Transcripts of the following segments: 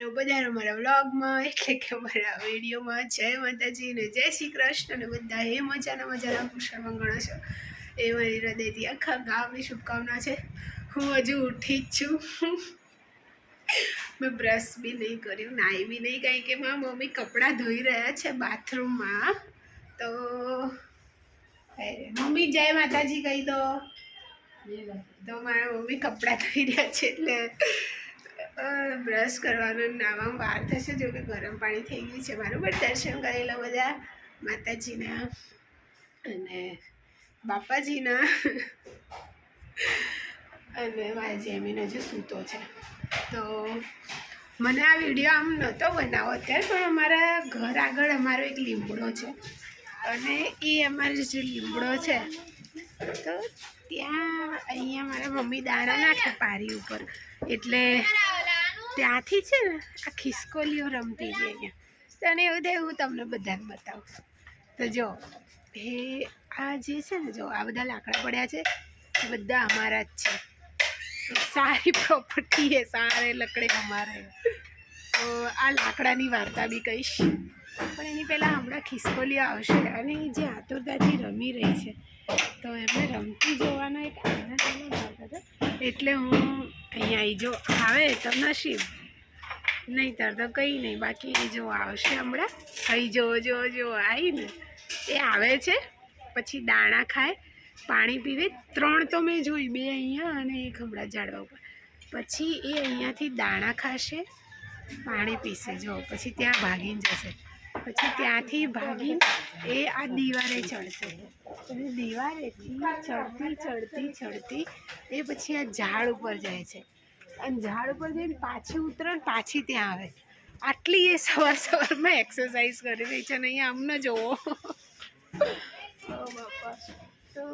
બધા અમારા વ્લોગમાં એટલે કે અમારા વિડીયોમાં, જય માતાજી ને જય શ્રી કૃષ્ણ અને બધા એ મજાના મજાના કુશળ મંગળો છો. એ મારી હૃદયથી આખા ગામની શુભકામના છે. હું હજુ ઉઠી જ છું. મેં બ્રશ બી નહીં કર્યું, નાહી બી નહીં કાંઈ કે મારા મમ્મી કપડાં ધોઈ રહ્યા છે બાથરૂમમાં તો મમ્મી જય માતાજી કહી દો. તો મારા મમ્મી કપડાં ધોઈ રહ્યા છે એટલે બ્રશ કરવાનું નાવામાં વાર થશે જો કે ગરમ પાણી થઈ ગયું છે બરાબર. દર્શન કરેલા બધા માતાજીના અને બાપાજીના. અને મારા જેમીનો જે સૂતો છે. તો મને આ વીડિયો આમ નહોતો બનાવો અત્યારે, પણ અમારા ઘર આગળ અમારો એક લીમડો છે. અને એ અમારો જે લીમડો છે, તો ત્યાં અહીંયા મારા મમ્મી દાણા નાખે પારી ઉપર. એટલે ત્યાંથી છે ને આ ખિસકોલીઓ રમતી હતી અહીંયા. તો અને એવું થાય હું તમને બધાને બતાવું. તો જો એ આ જે છે ને જો આ બધા લાકડા પડ્યા છે એ બધા અમારા જ છે. સારી પ્રોપર્ટી છે સારે લકડે. અમારે. તો આ લાકડાની વાર્તા બી કહીશ. પણ એની પહેલાં હમણાં ખિસકોલીઓ આવશે અને એ જે આતુરતાથી રમી રહી છે તો એમને રમતી જોવાનો એક આનંદ એનો આવતો હતો. એટલે હું અહીંયા એ જો આવે તો નસીબ નહીંતર તો કંઈ નહીં, બાકી એ જો આવશે હમણાં. અહીં જો જો જો, આવીને. એ આવે છે, પછી દાણા ખાય, પાણી પીવે. ત્રણ તો મેં જોઈ, બે અહીંયા અને એક હમણાં ઝાડવા ઉપર. પછી એ અહીંયાથી દાણા ખાશે, પાણી પીશે. જો, પછી ત્યાં ભાગીને જશે. પછી ત્યાંથી ભાગીને એ આ દિવારે ચડશે. અને દિવારેથી ચડતી ચડતી ચડતી એ પછી આ ઝાડ ઉપર જાય છે. અને ઝાડ ઉપર જઈને પાછી ઉતરે પાછી ત્યાં આવે. આટલી એ સવાર સવારમાં એક્સરસાઇઝ કરી રહી છે અને અહીંયા અમને જોવો. તો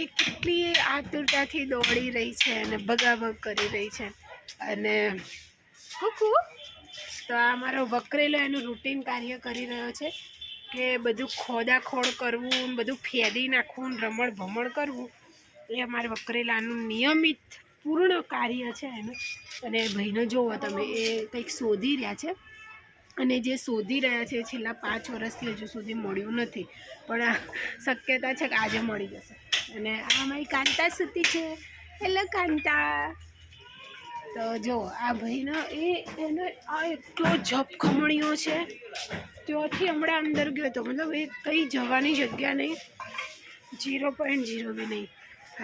એ કેટલી એ આતુરતાથી દોડી રહી છે અને ભગાભગ કરી રહી છે. અને કુકુ તો આ મારો વકરેલો એનું રૂટીન કાર્ય કરી રહ્યો છે કે બધું ખોદાખોડ કરવું, બધું ફેદી નાખવું રમણ ભમણ કરવું, એ અમારે વકરેલાનું નિયમિત પૂર્ણ કાર્ય છે એનું. અને ભાઈને જોવો તમે, એ કંઈક શોધી રહ્યા છે. અને જે શોધી રહ્યા છે છેલ્લા પાંચ વર્ષથી હજુ સુધી મળ્યું નથી. પણ શક્યતા છે કે આજે મળી જશે. અને આ અમારી કાંતા સુતી છે. હેલો કાંતા. તો જો, આ ભાઈનો એ, એનો આ એટલો જપ ખમણીઓ છે. ત્યાંથી હમણાં અંદર ગયો હતો મતલબ એ કંઈ જવાની જગ્યા નહીં. જીરો પોઈન્ટ જીરો બી નહીં.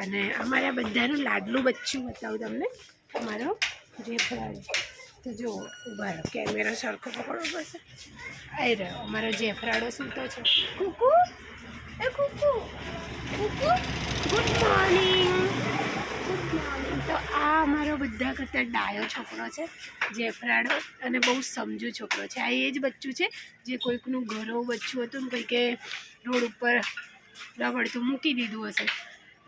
અને અમારા બધાનું લાડલું બચ્ચું બતાવું તમને અમારો જે તો જો, ઊભા રહો, કેમેરો સરખો પકડવો પડશે. આવી રહ્યો, અમારો જેફરાડો સૂતો છે. કુકુ, એ કુકુ કુકુ, ગુડ મોર્નિંગ. તો આ અમારો બધા કરતાં ડાયો છોકરો છે જેફરાડો અને બહુ સમજુ છોકરો છે. આ એ જ બચ્ચું છે, જે કોઈકનું ઘરો બચ્ચું હતું ને કંઈકે રોડ ઉપર રવડતું મૂકી દીધું હશે.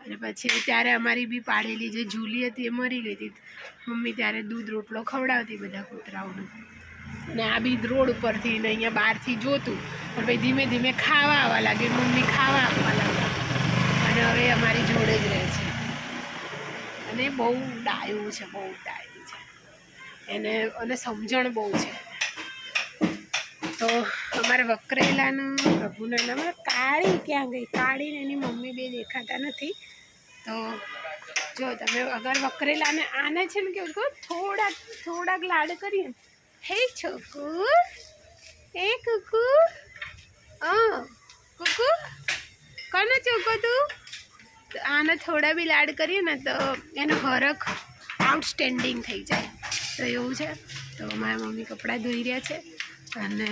અને પછી ત્યારે અમારી બી પાડેલી જે ઝૂલી હતી એ મરી ગઈ હતી. મમ્મી ત્યારે દૂધ રોટલો ખવડાવતી બધા કૂતરાઓને. અને આ બી રોડ ઉપરથી ને અહીંયા બહારથી જોતું. પણ ભાઈ ધીમે ધીમે ખાવા આવવા લાગે મમ્મી ખાવા આપવા લાગ્યા. અને હવે અમારી જોડે જ રહે છે. અને બહુ ડાયું છે, બહુ ડાયું છે. એને, અને સમજણ બહુ છે. તો અમારે વકરેલાનું પ્રભુના નામ કાળી ક્યાં ગઈ? કાળીને એની મમ્મી બે દેખાતા નથી. તો જો તમે અગર વકરેલાને આને છે ને કેવું કહું થોડાક થોડાક લાડ કરીએ હે છોકુ હે કુકુ, અ, કુકુ, કોને ચોકો તું? આને થોડા બી લાડ કરીએ ને તો એનો હરખ આઉટસ્ટેન્ડિંગ થઈ જાય. તો એવું છે. તો મારા મમ્મી કપડાં ધોઈ રહ્યા છે અને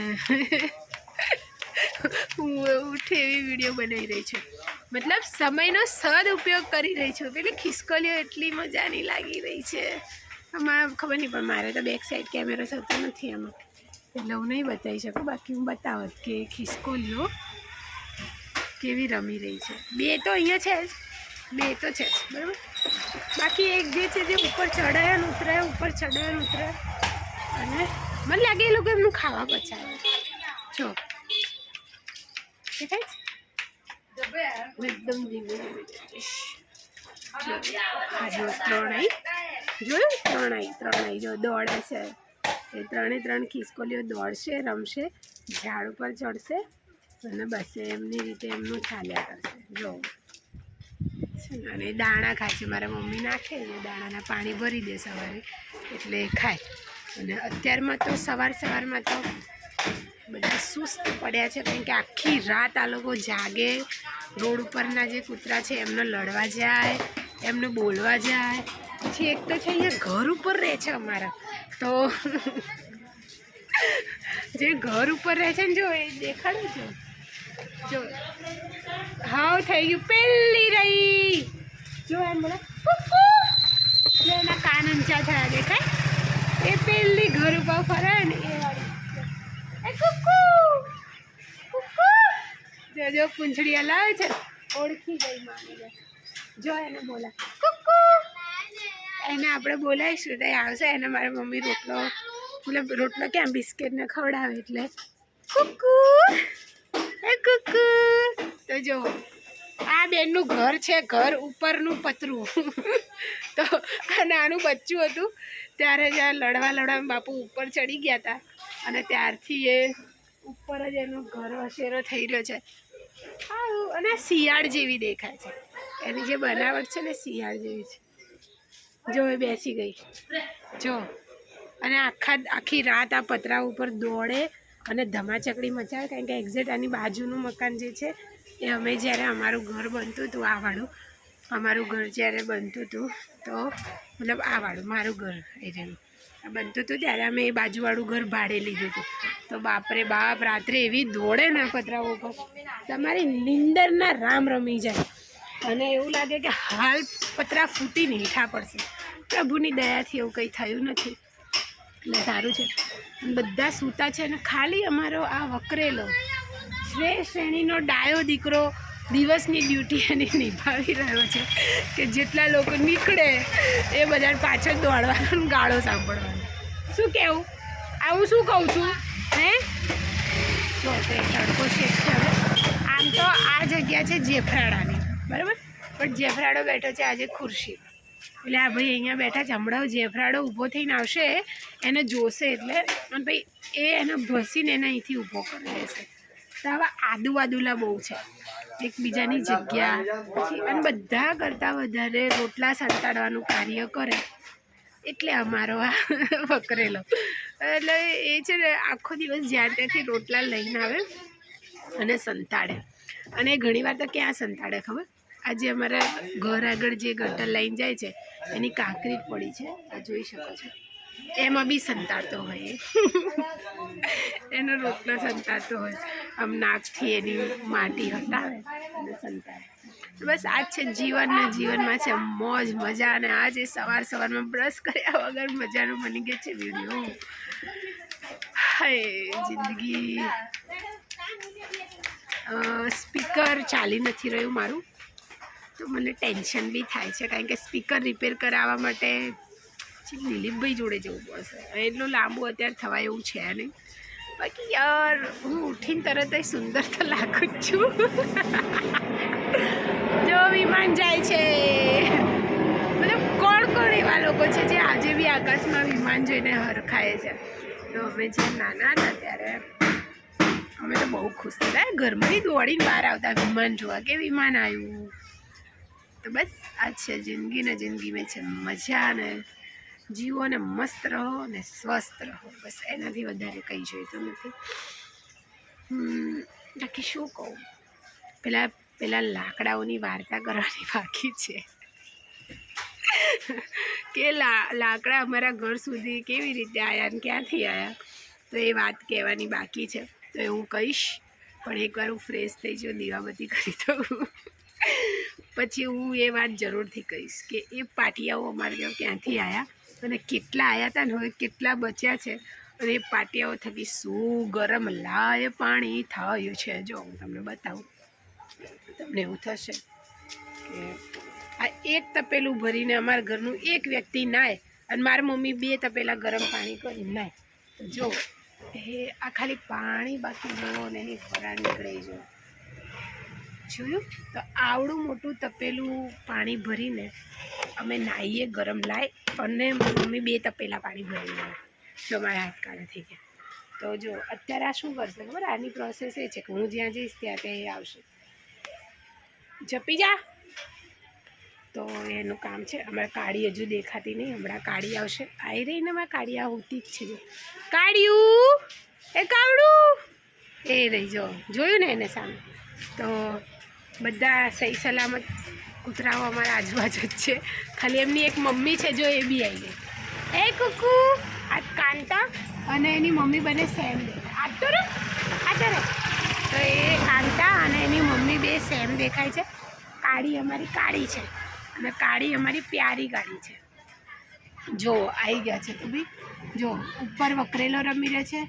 હું ઉઠે એવી વીડિયો બનાવી રહી છું. મતલબ સમયનો સદઉપયોગ કરી રહી છું. પેલી ખિસકોલીઓ એટલી મજાની લાગી રહી છે. આમાં ખબર નહીં, પણ મારે તો બેક સાઈડ કેમેરો થતો નથી આમાં. એટલે હું નહીં બતાવી શકું. બાકી હું બતાવત કે ખિસકોલીઓ કેવી રમી રહી છે. બે તો અહીંયા છે જ. બે તો છે જ, બરાબર? બાકી એક જે છે જે ઉપર ચડાય ને ઉતરાય ઉપર ચડાય ને ઉતરે. અને મને લાગે એ લોકો એમનું ખાવા પચાવે જો. દેખાય છે? એકદમ ધીમે ધીમે જો. આ ત્રણ આઈ જોયું? ત્રણ આઈ ત્રણ આઈ જો, દોડે છે. એ ત્રણે ત્રણ ખિસકોલીઓ દોડશે, રમશે, ઝાડ ઉપર ચડશે અને બસ એમની રીતે એમનું ચાલ્યા કરશે. જો. અને દાણા ખાય છે. મારા મમ્મી નાખે ને દાણાના પાણી ભરી દે સવારે. એટલે ખાય. અને અત્યારમાં તો સવાર સવારમાં તો બધા સુસ્ત પડ્યા છે. કારણ કે આખી રાત આ લોકો જાગે, રોડ ઉપરના જે કૂતરા છે, એમને લડવા જાય, એમને બોલવા જાય. પછી એક તો છે અહીંયા ઘર ઉપર રહે છે અમારા. તો જે ઘર ઉપર રહે છે ને જો એ દેખાડું છું. જો. હાવ થઈ ગયું. પેલી રહી. જો એમ બોલે એના કાન ઊંચા થયા દેખાય. એ પેલી ઘર ઉપર ફરે ને એ વાળી. કુકુ કુકુ જો જો પૂંછડી હલાવે છે. ઓળખી ગઈ માની જો એને બોલા કુકુ એને આપણે બોલાવીશું. તો આવશે. એને મારી મમ્મી રોટલો, મતલબ રોટલો ક્યાં બિસ્કિટ ને ખવડાવે એટલે. કુકુ એ કુકુ. તો જો, આ બેનનું ઘર છે, ઘર ઉપરનું પતરું. તો આ નાનું બચ્ચું હતું. ત્યારે જ આ લડવા લડવા બાપુ ઉપર ચડી ગયા હતા અને ત્યારથી એ ઉપર જ એનું ઘર વસેરો થઈ રહ્યો છે. આવું અને શિયાળ જેવી દેખાય છે. એની જે બનાવટ છે ને, શિયાળ જેવી છે. જો, એ બેસી ગઈ. જો, અને આખા, આખી રાત આ પતરા ઉપર દોડે અને ધમાચકડી મચાવે, કારણ કે એક્ઝેક્ટ આની બાજુનું મકાન જે છે, એ અમે જ્યારે અમારું ઘર બનતું હતું, આ વાળું, અમારું ઘર જ્યારે બનતું હતું, તો મતલબ આ વાળું, મારું ઘર એ રહ્યું આ બનતું હતું ત્યારે અમે એ બાજુવાળું ઘર ભાડે લીધું હતું. તો બાપરે બાપ રાત્રે એવી દોડે ના પતરાઓ પર તમારી નિંદરના રામ રમી જાય. અને એવું લાગે કે હાલ પતરા ફૂટીને હેઠા પડશે. પ્રભુની દયાથી એવું કંઈ થયું નથી. એટલે સારું છે. બધા સૂતા છે અને ખાલી અમારો આ વકરેલો. શ્રેષ્ઠ શ્રેણીનો ડાયો દીકરો દિવસની ડ્યુટી એની નિભાવી રહ્યો છે કે જેટલા લોકો નીકળે એ બધા પાછળ દોડવાનો ગાળો સાંભળવાનો. શું કહેવું આવું શું કહું છું? હે? તો તે તડકો શેક છે હવે. આમ તો આ જગ્યા છે જેફરાડાની બરાબર? પણ જેફરાડો બેઠો છે આજે ખુરશી. એટલે આ ભાઈ અહીંયા બેઠા છે, હમણાં જેફરાડો ઊભો થઈને આવશે, એને જોશે એટલે. અને ભાઈ, એ એને ભસીને એને અહીંથી ઊભો કરી દેશે તો આવા આદુવાદુલા બહુ છે. એકબીજાની જગ્યા. પછી અને બધા કરતાં વધારે રોટલા સંતાડવાનું કાર્ય કરે. એટલે અમારો આ વકરેલો. એટલે એ છે ને, આખો દિવસ જ્યાં ત્યાંથી રોટલા લઈને આવે અને સંતાડે. અને ઘણીવાર તો ક્યાં સંતાડે ખબર? આજે અમારા ઘર આગળ જે ગટર લાઈન જાય છે, એની કાંકરી પડી છે. આ જોઈ શકો છો. એમાં બી સંતાડતો હોય. એનો રોટલો સંતાડતો હોય. આમ નાકથી એની માટી હટાવે અને બસ આ છે જીવનના જીવનમાં છે મોજ, મજા અને આજે સવાર સવારમાં બ્રશ કર્યા વગર મજાનું બની ગયું છે વીડિયો. હાય, જિંદગી. સ્પીકર ચાલી નથી રહ્યું મારું. તો મને ટેન્શન બી થાય છે, કારણ કે સ્પીકર રિપેર કરાવવા માટે દિલીપભાઈ જોડે જવું પડશે. એટલું લાંબુ અત્યારે થવાય એવું છે નહીં. બાકી યાર, હું ઉઠીને તરત જ સુંદર તો લાગુ જ છું. જો વિમાન જાય છે. મતલબ કોણ કોણ એવા લોકો છે જે આજે બી આકાશમાં વિમાન જોઈને હરખાય છે? તો અમે જે નાના હતા ત્યારે અમે તો બહુ ખુશ થતા ઘરમાંથી દોડીને બહાર આવતા વિમાન જોવા. કે વિમાન આવ્યું? તો બસ, આ છે જિંદગીને જિંદગી મેં છે મજા ને જીવો ને મસ્ત રહો ને સ્વસ્થ રહો. બસ, એનાથી વધારે કંઈ જોઈતું નથી. બાકી શું કહું? પેલા પેલા લાકડાઓની વાર્તા કરવાની બાકી છે. કે લાકડા અમારા ઘર સુધી કેવી રીતે આવ્યા ને ક્યાંથી આવ્યા તો એ વાત કહેવાની બાકી છે. તો એ હું કહીશ, પણ એકવાર હું ફ્રેશ થઈ જાઉં, દીવાબત્તી કરી દઉં. પછી હું એ વાત જરૂરથી કહીશ કે એ પાટિયાઓ અમારે ક્યાંથી આવ્યા અને કેટલા આવ્યા હતા ને હવે કેટલા બચ્યા છે અને એ પાટિયાઓ થકી શું ગરમ લાય પાણી થયું છે. જો હું તમને બતાવું, તમને એવું થશે કે આ એક તપેલું ભરીને અમારા ઘરનું એક વ્યક્તિ નાય અને મારી મમ્મી બે તપેલા ગરમ પાણી કરી નાય. તો જો, એ આ ખાલી પાણી બાકી જુઓ ને એની ફરા નીકળે જો જોયું? તો આવડું મોટું તપેલું પાણી ભરીને અમે નાહીએ ગરમ લાય અને મમ્મી બે તપેલા પાણી ભરી લે જો મારા હાથ કાળા થઈ ગયા. તો જો, અત્યારે આ શું કરશે ખબર? આની પ્રોસેસ એ છે કે હું જ્યાં જઈશ ત્યાં તે આવશે. જપી જા. તો એનું કામ છે, હમણાં કાળી હજુ દેખાતી નહીં, હમણાં કાળી આવશે. આવી રહી ને અમારે કાળી, આ હોતી જ. છે કાળિયું, એ કાવડું. એ રહી જો, જોયું ને એને સામે? તો બધા સહી સલામત કૂતરાઓ અમારા આજુબાજુ જ છે. ખાલી એમની એક મમ્મી છે જો એ બી આવી ગઈ. એ કુકુ! આ કાંતા અને એની મમ્મી બને સેમ દેખાય આ તો રે આ તો તો એ કાંતા અને એની મમ્મી બે સેમ દેખાય છે. કાળી અમારી કાળી છે અને કાળી અમારી પ્યારી કાળી છે. જો આવી ગયા છે તો બી. જો ઉપર વકરેલો રમી રહે છે.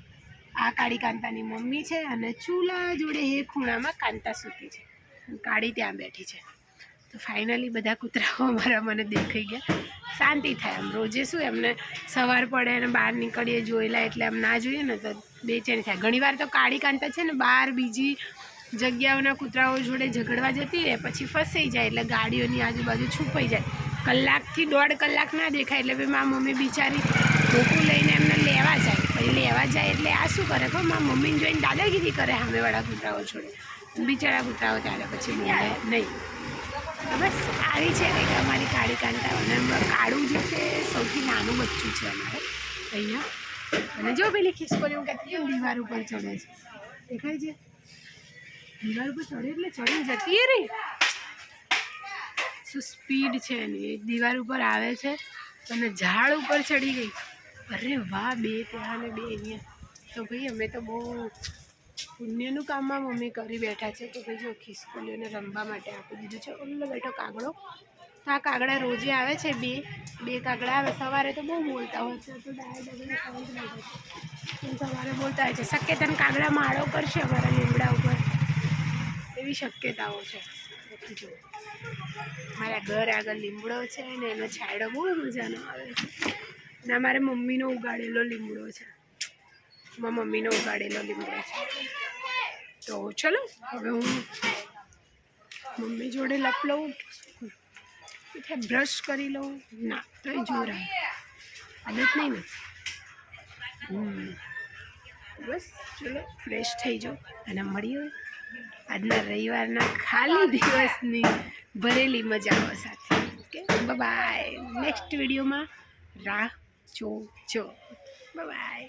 આ કાળી કાંતાની મમ્મી છે અને ચૂલા જોડે એ ખૂણામાં કાંતા સૂતી છે. કાળી ત્યાં બેઠી છે. તો ફાઇનલી બધા કૂતરાઓ અમારા મને દેખાઈ ગયા. શાંતિ થાય આમ. રોજે શું એમને સવાર પડે અને બહાર નીકળીએ, જોયેલા એટલે આમ ના જોઈએ ને તો બેચેની થાય. ઘણીવાર તો કાળી કાંતા છે ને બહાર બીજી જગ્યાઓના કૂતરાઓ જોડે ઝઘડવા જતી રહે, પછી ફસાઈ જાય એટલે ગાડીઓની આજુબાજુ છુપાઈ જાય. કલાકથી દોઢ કલાક ના દેખાય એટલે ભાઈ મારા મમ્મી બિચારી ધોકું લઈને એમને લેવા જાય. પછી લેવા જાય એટલે આ શું કરે ખબર? મારા મમ્મીને જોઈને દાદાગીરી કરે સામેવાળા કૂતરાઓ જોડે. બિચારા કૂતરાઓ ત્યારે પછી બોલે નહીં. બસ આવી છે કંઈક અમારી કાળી કાંતા અને કાળું જે છે સૌથી નાનું બચ્ચું છે અમારે અહીંયા. અને જો પેલી ખિસકોલી હું ને, દીવાર ઉપર ચડે છે. દેખાય છે? દીવાર ઉપર ચડે એટલે ચડીને જતી રહી શું સ્પીડ છે એની? એક દીવાર ઉપર આવે છે અને ઝાડ ઉપર ચડી ગઈ. અરે વાહ, બે ત્યાં ને બે અહીંયા. તો ભાઈ, અમે તો બહુ પુણ્યનું કામમાં મમ્મી કરી બેઠા છે કે ભાઈ જો ખિસકોલીઓને રમવા માટે આપી દીધું છે. ઓલો બેઠો કાગડો. તો આ કાગડા રોજે આવે છે બે. બે કાગડા આવે. સવારે તો બહુ બોલતા હોય છે. તો ડાય ડગલે ખાઈ જ બેઠા છે. પણ સવારે બોલતા હોય છે. શક્યતાને કાગડા માળો કરશે અમારા લીમડા ઉપર. એવી શક્યતાઓ છે. જો. મારા ઘર આગળ લીમડો છે ને એનો છાંયડો બહુ મજાનો આવે છે. ને મારે મમ્મીનો ઉગાડેલો લીમડો છે. મમ્મીનો ઉગાડેલો લીમડો છે. તો ચલો, હવે હું મમ્મી જોડે લપ લઉં. બ્રશ કરી લઉં. ના તો જોરા. આવે આદત નહીં ને? બસ, ચલો ફ્રેશ થઈ જાઓ અને મળીએ આજના રવિવારના ખાલી દિવસની ભરેલી મજાઓ સાથે. ઓકે બાય નેક્સ્ટ વિડીયોમાં રાહ જોજો. બાય